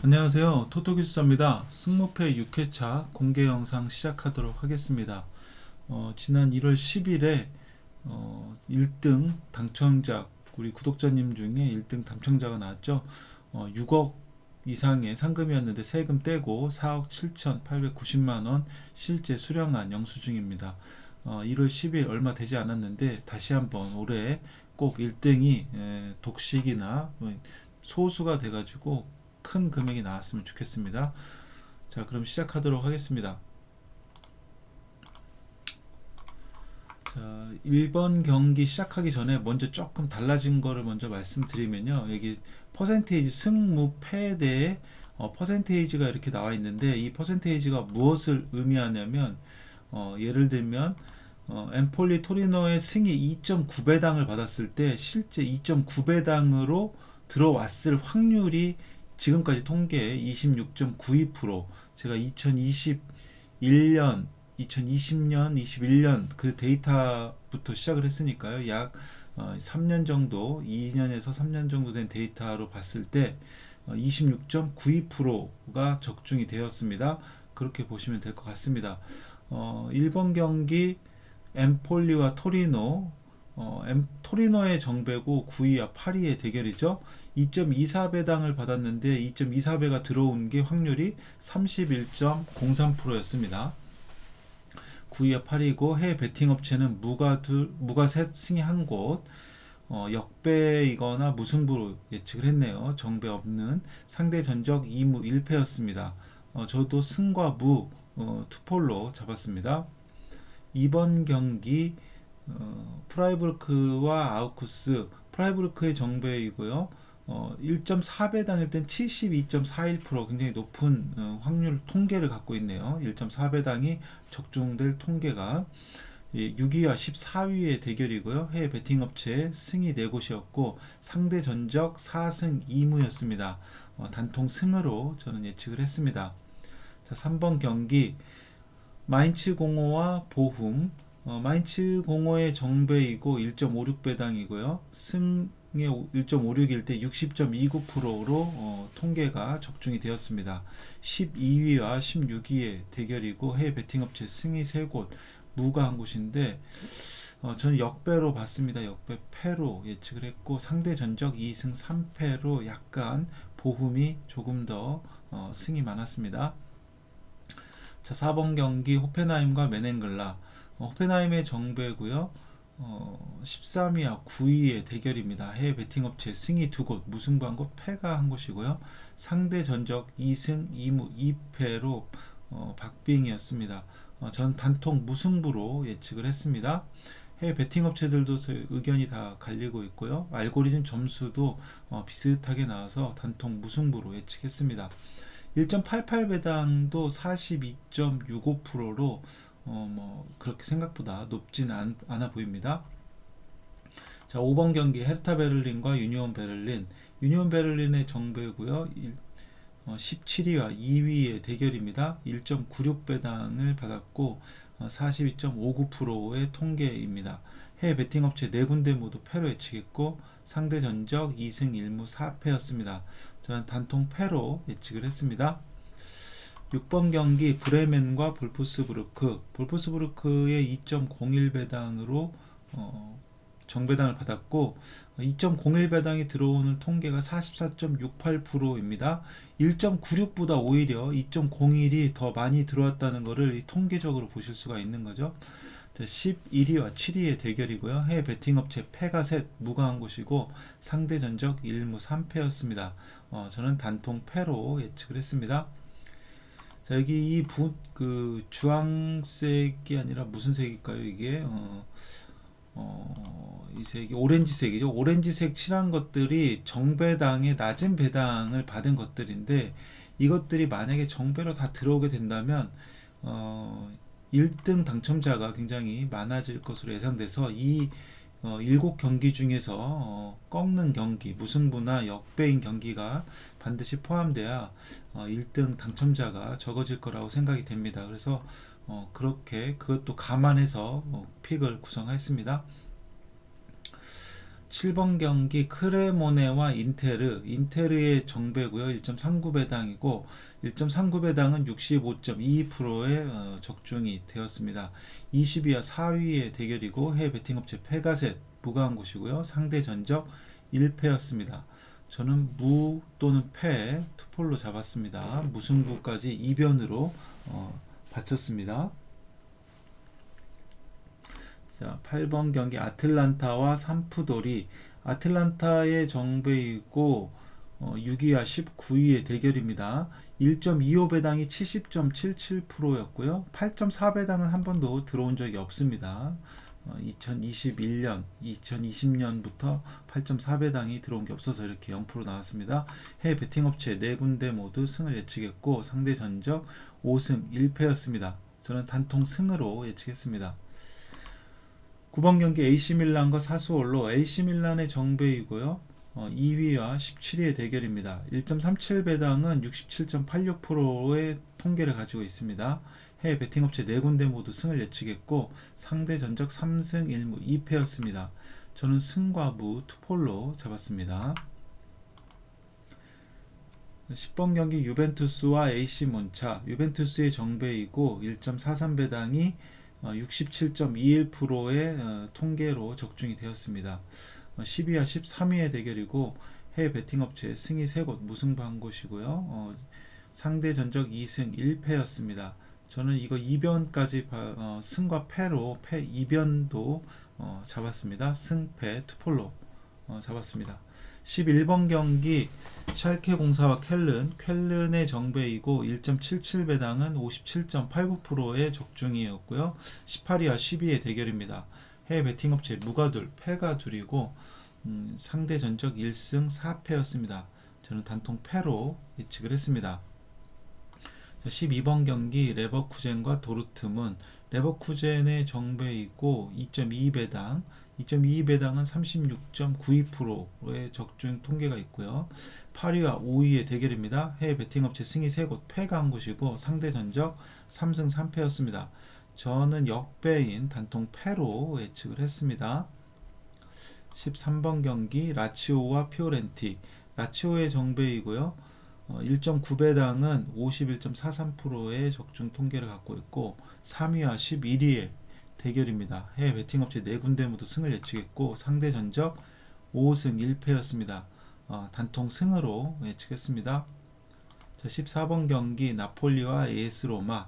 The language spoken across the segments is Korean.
안녕하세요. 토토기수사입니다. 승모패 6회차 공개 영상 시작하도록 하겠습니다. 어, 지난 1월 10일에 어, 1등 당첨자, 우리 구독자님 중에 1등 당첨자가 나왔죠. 어, 6억 이상의 상금이었는데 세금 떼고 4억 7,890만 원 실제 수령한 영수증입니다. 어, 1월 10일 얼마 되지 않았는데 다시 한번 올해 꼭 1등이 독식이나 뭐 소수가 돼가지고 큰 금액이 나왔으면 좋겠습니다. 자, 그럼 시작하도록 하겠습니다. 자, 1번 경기 시작하기 전에 먼저 조금 달라진 거를 먼저 말씀드리면요. 여기 퍼센테이지 승무 패에 대해 어, 퍼센테이지가 이렇게 나와 있는데 이 퍼센테이지가 무엇을 의미하냐면 어, 예를 들면 어, 엠폴리 토리노의 승이 2.9배당을 받았을 때 실제 2.9배당으로 들어왔을 확률이 지금까지 통계 26.92% 제가 2021년 2020년 21년 그 데이터부터 시작을 했으니까요. 약 3년 어, 정도 2년에서 3년 정도 된 데이터로 봤을 때 26.92%가 어, 적중이 되었습니다. 그렇게 보시면 될 것 같습니다. 어, 1번 경기 엠폴리와 토리노 어, 엠, 토리노의 정배고 9위와 8위의 대결이죠. 2.24배당을 받았는데 2.24배가 들어온 게 확률이 31.03%였습니다. 9위와 8위고 해외 베팅 업체는 무가 둘, 무가 셋, 승이 한 곳. 어, 역배이거나 무승부로 예측을 했네요. 정배 없는 상대 전적 2무 1패였습니다. 어, 저도 승과 무 어, 투폴로 잡았습니다. 이번 경기 어, 프라이브르크와 아우쿠스 프라이브르크의 정배이고요. 어, 1.4배 당일 땐 72.41% 굉장히 높은 어, 확률 통계를 갖고 있네요. 1.4배 당이 적중될 통계가 예, 6위와 14위의 대결이고요. 해외 베팅 업체 승이 4곳이었고 상대 전적 4승 2무였습니다. 어, 단통 승으로 저는 예측을 했습니다. 자, 3번 경기 마인츠 공호와 보훔 어, 마인츠 공호의 정배이고 1.56배당이고요. 승의 1.56일 때 60.29%로 어, 통계가 적중이 되었습니다. 12위와 16위의 대결이고 해외 베팅업체 승이 3곳, 무가 한 곳인데 어, 저는 역배로 봤습니다. 역배 패로 예측을 했고 상대 전적 2승 3패로 약간 보hum이 조금 더 어, 승이 많았습니다. 자, 4번 경기 호펜하임과 어, 호펜하임의 정배고요. 어, 13위와 9위의 대결입니다. 해외 베팅 업체 승이 두 곳, 무승부 한 곳, 패가 한 곳이고요. 상대 전적 2승 2무 2패로 어, 박빙이었습니다. 어, 전 단통 무승부로 예측을 했습니다. 해외 베팅 업체들도 의견이 다 갈리고 있고요. 알고리즘 점수도 어, 비슷하게 나와서 단통 무승부로 예측했습니다. 1.88 배당도 42.65%로 어, 뭐 그렇게 생각보다 높진 않, 아 보입니다. 자, 5번 경기 헤르타 베를린과 유니온 베를린. 유니온 베를린의 정배고요. 어, 17위와 2위의 대결입니다. 1.96배당을 받았고 어, 42.59%의 통계입니다. 해외 베팅 업체 4군데 모두 패로 예측했고 상대 전적 2승 1무 4패였습니다. 저는 단통 패로 예측을 했습니다. 6번 경기 브레멘과 볼프스부르크 볼프스부르크의 2.01배당으로 어, 정배당을 받았고 2.01배당이 들어오는 통계가 44.68%입니다. 1.96보다 오히려 2.01이 더 많이 들어왔다는 것을 통계적으로 보실 수가 있는 거죠. 11위와 7위의 대결이고요. 해외 베팅업체 패가 셋, 무가 한 곳이고 상대 전적 1무 3패였습니다. 어, 저는 단통 패로 예측을 했습니다. 자 여기 이 부, 그 주황색이 아니라 무슨 색일까요 이게? 어, 어, 이 색이 오렌지색이죠. 오렌지색 칠한 것들이 정배당의 낮은 배당을 받은 것들인데 이것들이 만약에 정배로 다 들어오게 된다면 어, 1등 당첨자가 굉장히 많아질 것으로 예상돼서 이 어, 7경기 중에서 어, 꺾는 경기, 무승부나 역배인 경기가 반드시 포함돼야 어, 1등 당첨자가 적어질 거라고 생각이 됩니다. 그래서 어, 그렇게 그것도 감안해서 어, 픽을 구성했습니다. 7번 경기 크레모네와 인테르, 인테르의 정배고요. 1.39배당이고 1.39배당은 65.22%의 어, 적중이 되었습니다. 20위와 4위의 대결이고 해외 베팅업체 페가셋 무가한 곳이고요. 상대 전적 1패였습니다. 저는 무 또는 패 투폴로 잡았습니다. 무승부까지 이변으로 어, 바쳤습니다. 자, 8번 경기 아틀란타와 삼프돌이 아틀란타의 정배이고 어, 6위와 19위의 대결입니다. 1.25배당이 70.77%였고요. 8.4배당은 한 번도 들어온 적이 없습니다. 어, 2021년, 2020년부터 8.4배당이 들어온 게 없어서 이렇게 0% 나왔습니다. 해외 베팅업체 네 군데 모두 승을 예측했고 상대 전적 5승 1패였습니다. 저는 단통 승으로 예측했습니다. 9번 경기 AC 밀란과 사수올로 AC 밀란의 정배이고요. 어, 2위와 17위의 대결입니다. 1.37 배당은 67.86%의 통계를 가지고 있습니다. 해외 베팅업체 네 군데 모두 승을 예측했고 상대 전적 3승 1무 2패였습니다. 저는 승과 무 투폴로 잡았습니다. 10번 경기 유벤투스와 AC 몬차 유벤투스의 정배이고 1.43 배당이 67.21%의 어, 통계로 적중이 되었습니다. 10위와 13위의 대결이고 해외 베팅 업체 승이 3곳 무승부 한 곳이고요. 어, 상대 전적 2승 1패였습니다. 저는 이거 2변까지 어, 승과 패로 패 2변도 어, 잡았습니다. 승 패 투폴로 어, 잡았습니다. 11번 경기 샬케 공사와 켈른 켈른의 정배이고 1.77배당은 57.89%의 적중이었고요. 18위와 12위의 대결입니다. 해외 베팅업체 무가 둘 패가 둘이고 음, 상대 전적 1승 4패였습니다. 저는 단통 패로 예측을 했습니다. 12번 경기 레버쿠젠과 도르트문 레버쿠젠의 정배이고 2.22배당 2.22배당은 36.92%의 적중 통계가 있고요. 8위와 5위의 대결입니다. 해외 베팅업체 승이 3곳 패가 한 곳이고 상대 전적 3승 3패였습니다. 저는 역배인 단통 패로 예측을 했습니다. 13번 경기 라치오와 피오렌티 라치오의 정배이고요. 1.9배당은 51.43%의 적중 통계를 갖고 있고 3위와 11위의 대결입니다. 해외 베팅업체 네 군데 모두 승을 예측했고 상대 전적 5승 1패였습니다. 어, 단통 승으로 예측했습니다. 자, 14번 경기 나폴리와 AS 로마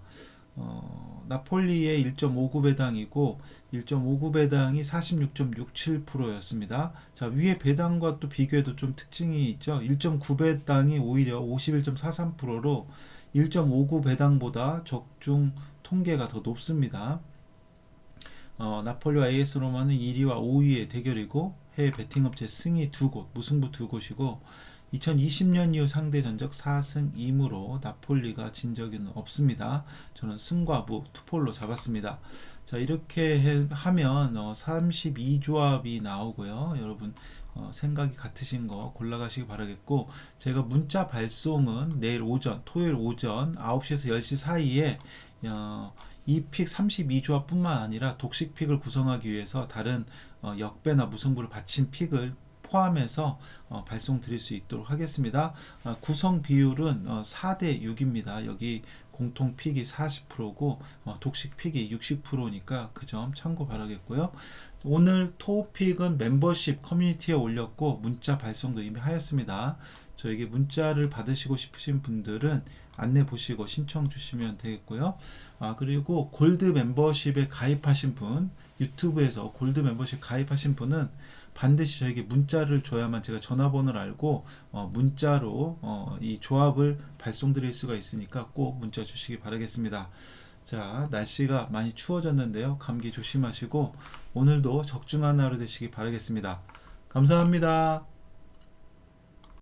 어, 나폴리의 1.59배당이고 1.59배당이 46.67%였습니다. 자, 위에 배당과 또 비교해도 좀 특징이 있죠. 1.9배당이 오히려 51.43%로 1.59배당보다 적중 통계가 더 높습니다. 어, 나폴리와 AS 로마는 1위와 5위의 대결이고 해외 베팅업체 승이 두 곳, 무승부 두 곳이고 2020년 이후 상대 전적 4승 2무로 나폴리가 진 적은 없습니다. 저는 승과 부 투폴로 잡았습니다. 자 이렇게 해, 하면 어, 32조합이 나오고요. 여러분 어, 생각이 같으신 거 골라가시기 바라겠고 제가 문자 발송은 내일 오전 토요일 오전 9시에서 10시 사이에 어, 이 픽 32조합 뿐만 아니라 독식 픽을 구성하기 위해서 다른 어, 역배나 무승부를 바친 픽을 포함해서 어, 발송 드릴 수 있도록 하겠습니다. 어, 구성 비율은 어, 4대 6입니다. 여기 공통 픽이 40%고 어, 독식 픽이 60%니까 그 점 참고 바라겠고요. 오늘 토픽은 멤버십 커뮤니티에 올렸고 문자 발송도 이미 하였습니다. 저에게 문자를 받으시고 싶으신 분들은 안내 보시고 신청 주시면 되겠고요. 아, 그리고 골드 멤버십에 가입하신 분, 유튜브에서 골드 멤버십 가입하신 분은 반드시 저에게 문자를 줘야만 제가 전화번호를 알고 어, 문자로 어, 이 조합을 발송드릴 수가 있으니까 꼭 문자 주시기 바라겠습니다. 자, 날씨가 많이 추워졌는데요. 감기 조심하시고 오늘도 적중한 하루 되시기 바라겠습니다. 감사합니다.